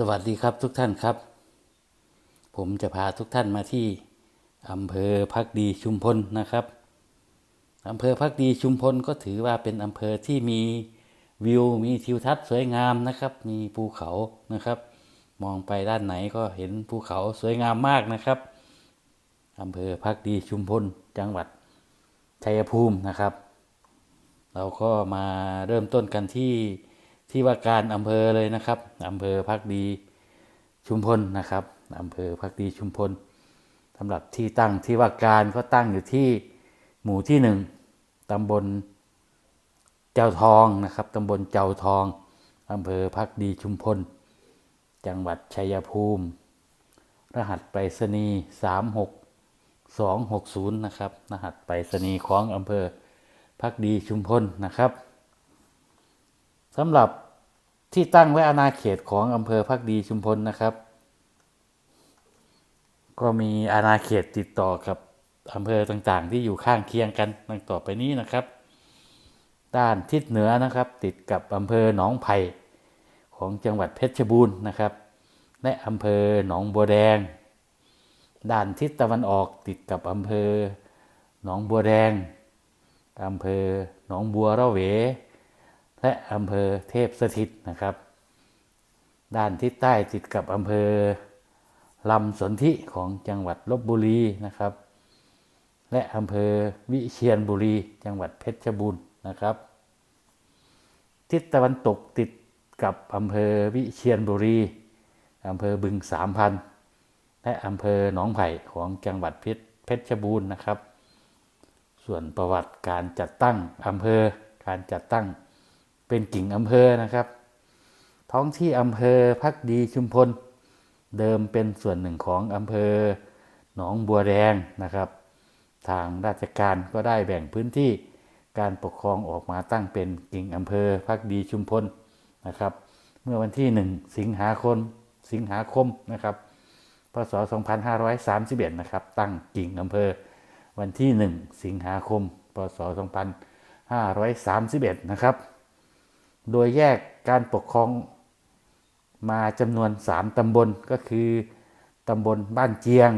สวัสดีครับทุกท่านครับ ผมจะพาทุกท่านมาที่อำเภอพักดีชุมพลนะครับอำเภอพักดีชุมพลก็ถือว่าเป็นอำเภอที่มีวิวมีทิวทัศน์สวยงามนะครับ มีภูเขานะครับ มองไปด้านไหนก็เห็นภูเขาสวยงามมากนะครับอำเภอพักดีชุมพลจังหวัดชัยภูมินะครับ เราก็มาเริ่มต้นกันที่ ที่ว่าการอำเภอเลยนะครับอำเภอพักดีชุมพลนะครับอำเภอพักดีชุมพลสำหรับที่ตั้งที่ว่าการก็ตั้งอยู่ที่หมู่ที่หนึ่งตำบลเจ้าทองนะครับตำบลเจ้าทองอำเภอพักดีชุมพล จังหวัดชัยภูมิ รหัสไปรษณีย์สามหกสองหกศูนย์นะครับ รหัสไปรษณีย์ของอำเภอพักดีชุมพลนะครับ สำหรับที่ตั้งไว้อาณาเขตของอำเภอพักดีชุมพลนะครับ ก็มีอาณาเขตติดต่อกับอำเภอต่างๆ ที่อยู่ข้างเคียงกันดังต่อไปนี้นะครับ ด้านทิศเหนือนะครับ ติดกับอำเภอหนองไผ่ของจังหวัดเพชรบูรณ์นะครับ และอำเภอหนองบัวแดง ด้านทิศตะวันออกติดกับอำเภอหนองบัวแดงอำเภอหนองบัวระเว และอำเภอเทพสถิตนะครับ ด้านทิศใต้ติดกับอำเภอลำสนธิของจังหวัดลบบุรีนะครับ และอำเภอวิเชียรบุรี จังหวัดเพชรบูรณ์นะครับ ทิศตะวันตกติดกับอำเภอวิเชียรบุรีอำเภอบึงสามพันและอำเภอหนองไผ่ของจังหวัดเพชรเพชรบูรณ์นะครับ ส่วนประวัติการจัดตั้งอำเภอการจัดตั้ง เป็นกิ่งอำเภอนะครับ ท้องที่อำเภอพักดีชุมพล เดิมเป็นส่วนหนึ่งของอำเภอหนองบัวแดงนะครับ ทางราชการก็ได้แบ่งพื้นที่การปกครองออกมาตั้งเป็นกิ่งอำเภอพักดีชุมพลนะครับ เมื่อวันที่ 1 สิงหาคมสิงหาคมนะครับพศ 2531 นะครับ ตั้งกิ่งอำเภอ วันที่ 1 สิงหาคม พศ 2531 นะครับ โดยแยกการปกครองมาจำนวน 3 ตำบลก็คือตำบลบ้านเจียง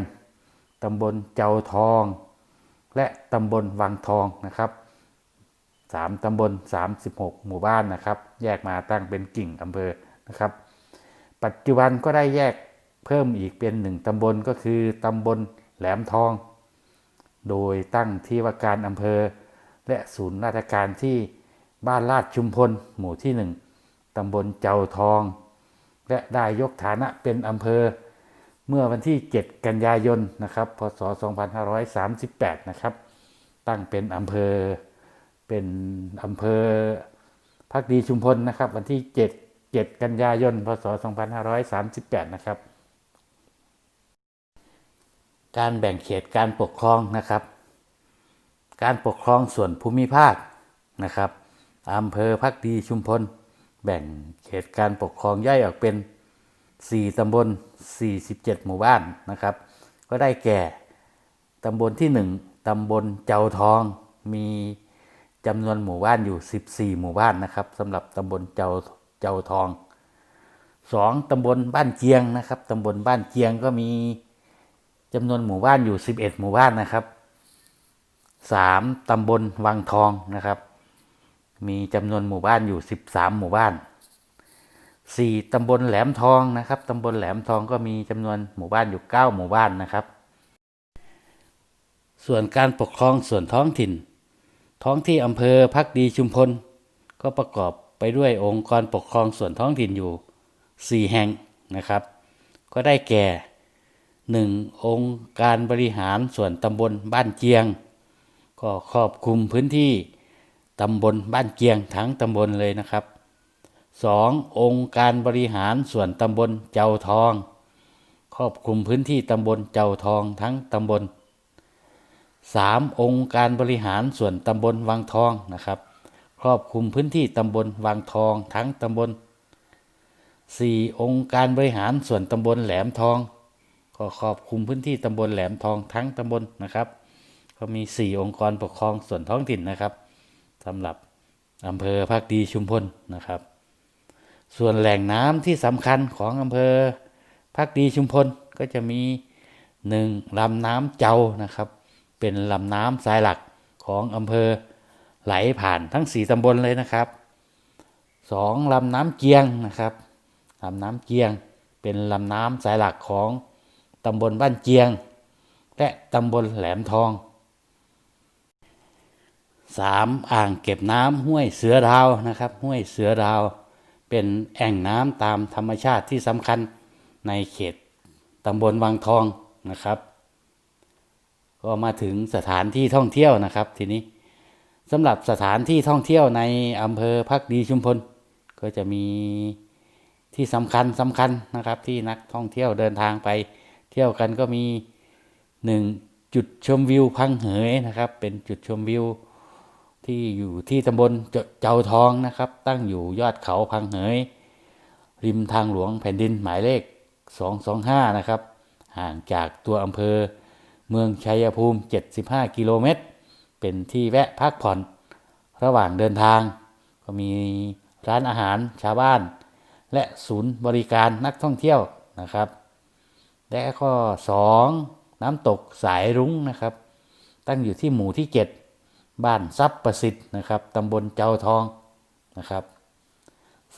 ตำบลเจ้าทอง และตำบลวังทองนะครับ3ตำบล 36 หมู่บ้านนะครับ แยกมาตั้งเป็นกิ่งอำเภอนะครับ ปัจจุบันก็ได้แยกเพิ่มอีกเป็นหนึ่งตำบลก็คือตำบลแหลมทอง โดยตั้งที่ว่าการอำเภอ และศูนย์ราชการที่ บ้านลาดชุมพล หมู่ที่หนึ่งตำบลเจ้าทอง และได้ยกฐานะเป็นอำเภอ เมื่อวันที่ 7 กันยายนนะครับ พศ 2538 นะครับ ตั้งเป็นอำเภอ เป็นอำเภอพักดีชุมพลนะครับ วันที่ 7 7 กันยายน พศ 2538 นะครับ การแบ่งเขตการปกครองนะครับ การปกครองส่วนภูมิภาคนะครับ อำเภอพักดีชุมพล แบ่งเขตการปกครองย่อยออกเป็น 4 ตำบล 47 หมู่บ้านนะครับ ก็ได้แก่ ตำบลที่ 1 ตำบลเจ้าทอง มีจำนวนหมู่บ้านอยู่ 14 หมู่บ้านนะครับสำหรับตำบลเจ้าเจ้าทอง 2. ตำบลบ้านเจียงนะครับตำบลบ้านเจียงก็มีจำนวนหมู่บ้านอยู่ 11 หมู่บ้านนะครับ 3. ตำบลวังทองนะครับ มีจำนวนหมู่บ้านอยู่ 13 หมู่บ้าน 4. ตำบลแหลมทองนะครับ ตำบลแหลมทองก็มีจำนวนหมู่บ้านอยู่ 9 หมู่บ้านนะครับ ส่วนการปกครองส่วนท้องถิ่น ท้องที่อำเภอพักดีชุมพล ก็ประกอบไปด้วยองค์กรปกครองส่วนท้องถิ่นอยู่ 4 แห่งนะครับ ก็ได้แก่ 1. องค์การบริหารส่วนตำบลบ้านเจียง ก็ครอบคลุมพื้นที่ ตำบลบ้านเกียงทั้งตำบลเลยนะครับ 2. องค์การบริหารส่วนตำบลเจ้าทอง ครอบคลุมพื้นที่ตำบลเจ้าทองทั้งตำบล 3. องค์การบริหารส่วนตำบลวังทองนะครับ ครอบคลุมพื้นที่ตำบลวังทองทั้งตำบล 4. องค์การบริหารส่วนตำบลแหลมทอง ก็ครอบคลุมพื้นที่ตำบลแหลมทองทั้งตำบลนะครับ ก็มี 4 องค์กรปกครองส่วนท้องถิ่นนะครับ สำหรับอำเภอภาคดีชุมพลนะครับ ส่วนแหล่งน้ำที่สำคัญของอำเภอพักดีชุมพลก็จะมีหนึ่งลำน้ำเจ้านะครับ เป็นลำน้ำสายหลักของอำเภอไหลผ่านทั้งสี่ตำบลเลยนะครับสองลำน้ำเกียงนะครับลำน้ำเกียงเป็นลำน้ำสายหลักของตำบลบ้านเจียง และตำบลแหลมทอง สามอ่างเก็บน้ำห้วยเสือดาวนะครับห้วยเสือดาว เป็นแอ่งน้ำตามธรรมชาติที่สำคัญในเขตตำบลวังทองนะครับ ก็มาถึงสถานที่ท่องเที่ยวนะครับ ทีนี้สำหรับสถานที่ท่องเที่ยวในอำเภอพักดีชุมพล ก็จะมีที่สำคัญสำคัญนะครับ ที่นักท่องเที่ยวเดินทางไป เที่ยวกันก็มีหนึ่งจุดชมวิวพังเหยนะครับ เป็นจุดชมวิว ที่อยู่ที่ตำบลเจ,จ้าทองนะครับ ตั้งอยู่ยอดเขาพังเหย ริมทางหลวงแผ่นดินหมายเลข 225 นะครับ ห่างจากตัวอำเภอ เมืองชัยภูมิ 75 กิโลเมตร เป็นที่แวะพักผ่อนระหว่างเดินทาง ก็มีร้านอาหารชาวบ้าน และศูนย์บริการนักท่องเที่ยวนะครับ และข้อ 2 น้ำตกสายรุ้งนะครับ ตั้งอยู่ที่หมู่ที่ 7 บ้านทรัพย์ประสิทธิ์นะครับตำบลเจ้าทองนะครับ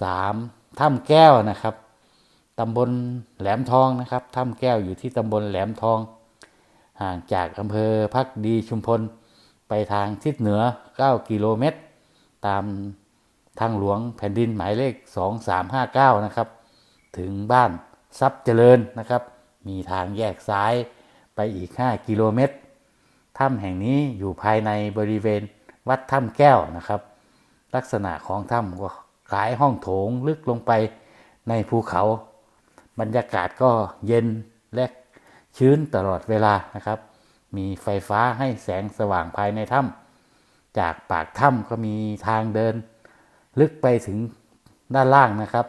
สามถ้ำแก้วนะครับตำบลแหลมทองนะครับถ้ำแก้วอยู่ที่ตำบลแหลมทอง ห่างจากอำเภอพักดีชุมพล ไปทางทิศเหนือ 9 กิโลเมตร ตามทางหลวงแผ่นดินหมายเลข 2359 นะครับ ถึงบ้านทรัพย์เจริญนะครับ มีทางแยกซ้ายไปอีก 5 กิโลเมตร ถ้ำแห่งนี้อยู่ภายในบริเวณวัดถ้ำแก้วนะครับ ลักษณะของถ้ำก็คล้ายห้องโถงลึกลงไปในภูเขา บรรยากาศก็เย็นและชื้นตลอดเวลานะครับ มีไฟฟ้าให้แสงสว่างภายในถ้ำจากปากถ้ำก็มีทางเดิน ลึกไปถึงด้านล่างนะครับ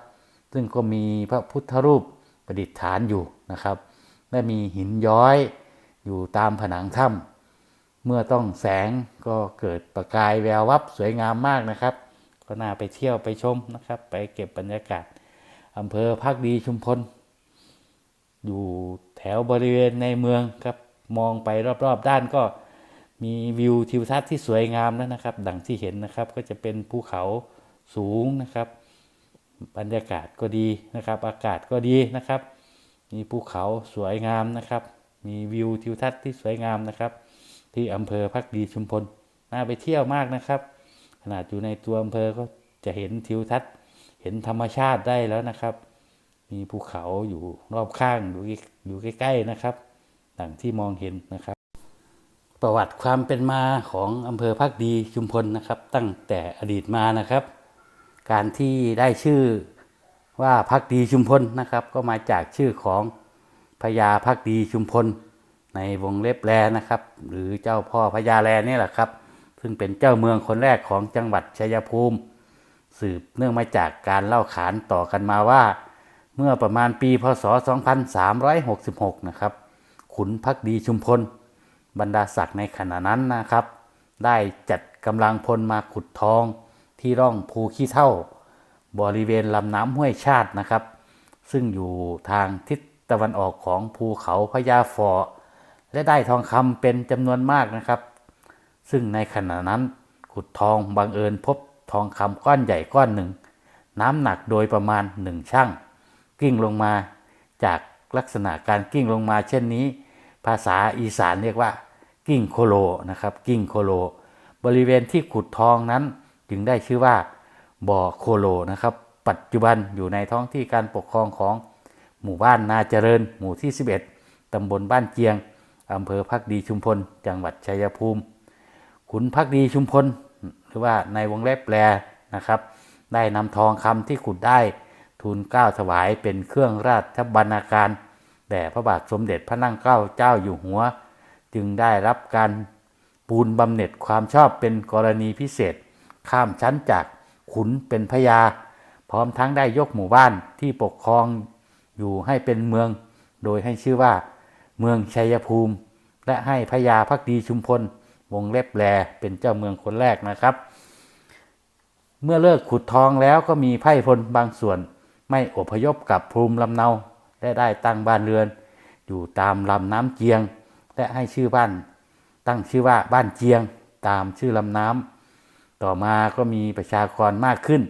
ซึ่งก็มีพระพุทธรูปประดิษฐานอยู่นะครับ และมีหินย้อยอยู่ตามผนังถ้ำ เมื่อต้องแสงก็เกิดประกายแวววับสวยงามมากนะครับ ก็น่าไปเที่ยวไปชมนะครับ ไปเก็บบรรยากาศอำเภอพักดีชุมพล อยู่แถวบริเวณในเมืองครับ มองไปรอบๆด้านก็มีวิวทิวทัศน์ที่สวยงามแล้วนะครับ ดังที่เห็นนะครับก็จะเป็นภูเขาสูงนะครับ บรรยากาศก็ดีนะครับ อากาศก็ดีนะครับ มีภูเขาสวยงามนะครับ มีวิวทิวทัศน์ที่สวยงามนะครับ ที่อำเภอพักดีชุมพลน่าไปเที่ยวมากนะครับ ขนาดอยู่ในตัวอำเภอก็จะเห็นทิวทัศน์ เห็นธรรมชาติได้แล้วนะครับ มีภูเขาอยู่รอบข้างอยู่อยู่ใกล้ ๆนะครับดังที่มองเห็นนะครับ ประวัติความเป็นมาของอำเภอพักดีชุมพลนะครับ ตั้งแต่อดีตมานะครับ การที่ได้ชื่อว่าพักดีชุมพลนะครับ ก็มาจากชื่อของพญาพักดีชุมพล ในวงเล็บแลนะครับ หรือเจ้าพ่อพญาแลนี่แหละครับ ซึ่งเป็นเจ้าเมืองคนแรกของจังหวัดชัยภูมิ สืบเนื่องมาจากการเล่าขานต่อกันมาว่า เมื่อประมาณปีพศ 2366 นะครับ ขุนพักดีชุมพล บรรดาศักดิ์ในขณะนั้นนะครับ ได้จัดกำลังพลมาขุดทองที่ร่องภูขี้เท่า บริเวณลำน้ำห้วยชาตินะครับ ซึ่งอยู่ทางทิศตะวันออกของภูเขาพญาฟอ และได้ทองคำเป็นจำนวนมากนะครับ ซึ่งในขณะนั้นขุดทองบังเอิญพบทองคำก้อนใหญ่ก้อนหนึ่ง น้ำหนักโดยประมาณหนึ่งช่างกิ้งลงมา จากลักษณะการกิ้งลงมาเช่นนี้ ภาษาอีสานเรียกว่า กิ้งโคโลนะครับกิ้งโคโล บริเวณที่ขุดทองนั้นจึงได้ชื่อว่าบ่อโคโลนะครับ ปัจจุบันอยู่ในท้องที่การปกครองของหมู่บ้านนาเจริญ หมู่ที่ 11 ตำบลบ้านเจียง อำเภอพักดีชุมพล จังหวัดชัยภูมิ ขุนพักดีชุมพล หรือว่าในวงเล็บแปลนะครับ ได้นำทองคำที่ขุดได้ทูลเกล้าถวายเป็นเครื่องราชบรรณาการแด่พระบาทสมเด็จพระนั่งเกล้าเจ้าอยู่หัว จึงได้รับการปูนบำเหน็จความชอบเป็นกรณีพิเศษ ข้ามชั้นจากขุนเป็นพญาพร้อมทั้งได้ยกหมู่บ้านที่ปกครองอยู่ให้เป็นเมือง โดยให้ชื่อว่า เมืองชัยภูมิ และให้พญาพักดีชุมพล วงเล็บแลเป็นเจ้าเมืองคนแรกนะครับ เมื่อเลิกขุดทองแล้วก็มีไพร่พลบางส่วน ไม่อพยพกลับภูมิลำเนาและได้ตั้งบ้านเรือน อยู่ตามลำน้ำเจียง และให้ชื่อบ้าน ตั้งชื่อว่าบ้านเจียง ตามชื่อลำน้ำต่อมาก็มีประชากรมากขึ้น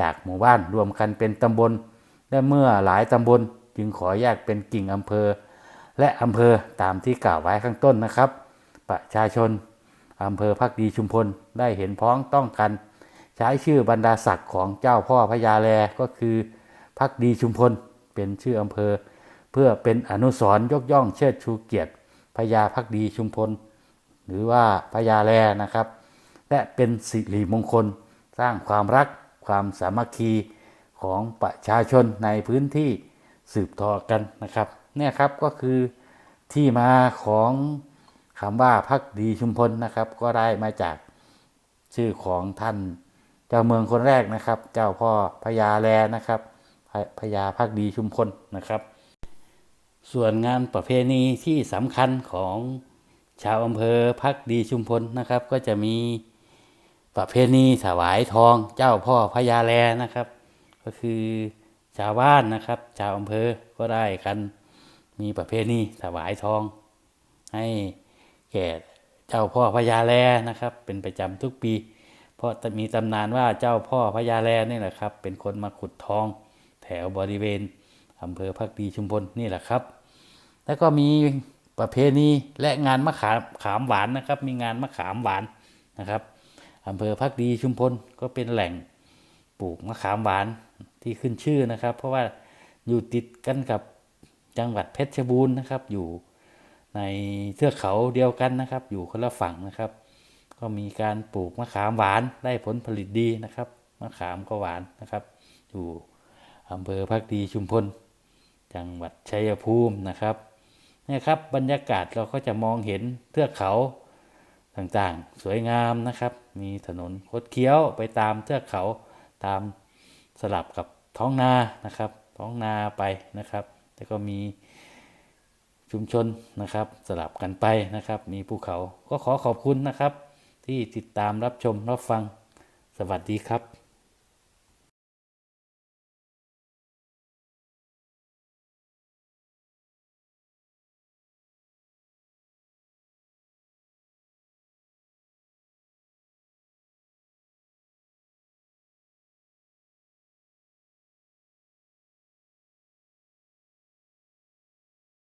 จากหมู่บ้านรวมกันเป็นตำบล และเมื่อหลายตำบลจึงขอแยกเป็นกิ่งอำเภอ และอำเภอตามที่กล่าวไว้ข้างต้นนะครับ ประชาชนอำเภอพักดีชุมพลได้เห็นพ้องต้องกัน ใช้ชื่อบรรดาศักดิ์ของเจ้าพ่อพญาแลก็คือพักดีชุมพลเป็นชื่ออำเภอ เพื่อเป็นอนุสรยกย่องเชิดชูเกียรติพญาพักดีชุมพล หรือว่าพญาแลนะครับ และเป็นสิริมงคล สร้างความรักความสามัคคีของประชาชนในพื้นที่สืบทอดกันนะครับ เนี่ยครับก็คือที่มาของคำว่าพักดีชุมพลนะครับ ก็ได้มาจากชื่อของท่านเจ้าเมืองคนแรกนะครับ เจ้าพ่อพญาแลนะครับพพญาพักดีชุมพลนะครับ ส่วนงานประเพณีที่สำคัญของชาวอำเภอพักดีชุมพลนะครับ ก็จะมีประเพณีถวายทองเจ้าพ่อพญาแลนะครับ ก็คือชาวบ้านนะครับ ชาวอำเภอก็ได้กัน มีประเพณีถวายทอง ให้แก่เจ้าพ่อพญาแลนะครับ เป็นประจำทุกปี เพราะมีตำนานว่าเจ้าพ่อพญาแลนี่แหละครับ เป็นคนมาขุดทอง แถวบริเวณอำเภอพักดีชุมพลนี่แหละครับ แล้วก็มีประเพณีและงานมะขามขามหวานนะครับ มีงานมะขามหวานนะครับอำเภอพักดีชุมพลก็เป็นแหล่งปลูกมะขามหวานที่ขึ้นชื่อนะครับ เพราะว่าอยู่ติดกันกับ จังหวัดเพชรบูรณ์นะครับ อยู่ในเทือกเขาเดียวกันนะครับ อยู่คนละฝั่งนะครับ ก็มีการปลูกมะขามหวานได้ผลผลิตดีนะครับมะขามก็หวานนะครับ อยู่อำเภอพักดีชุมพล จังหวัดชัยภูมินะครับนี่ครับบรรยากาศเราก็จะมองเห็นเทือกเขาต่างๆ สวยงามนะครับ มีถนนคดเคี้ยวไปตามเทือกเขาตามสลับกับท้องนานะครับ ท้องนาไปนะครับ แล้วก็มีชุมชนนะครับสลับกันไปนะครับ มีภูเขาก็ขอขอบคุณนะครับ ที่ติดตามรับชมรับฟังสวัสดีครับ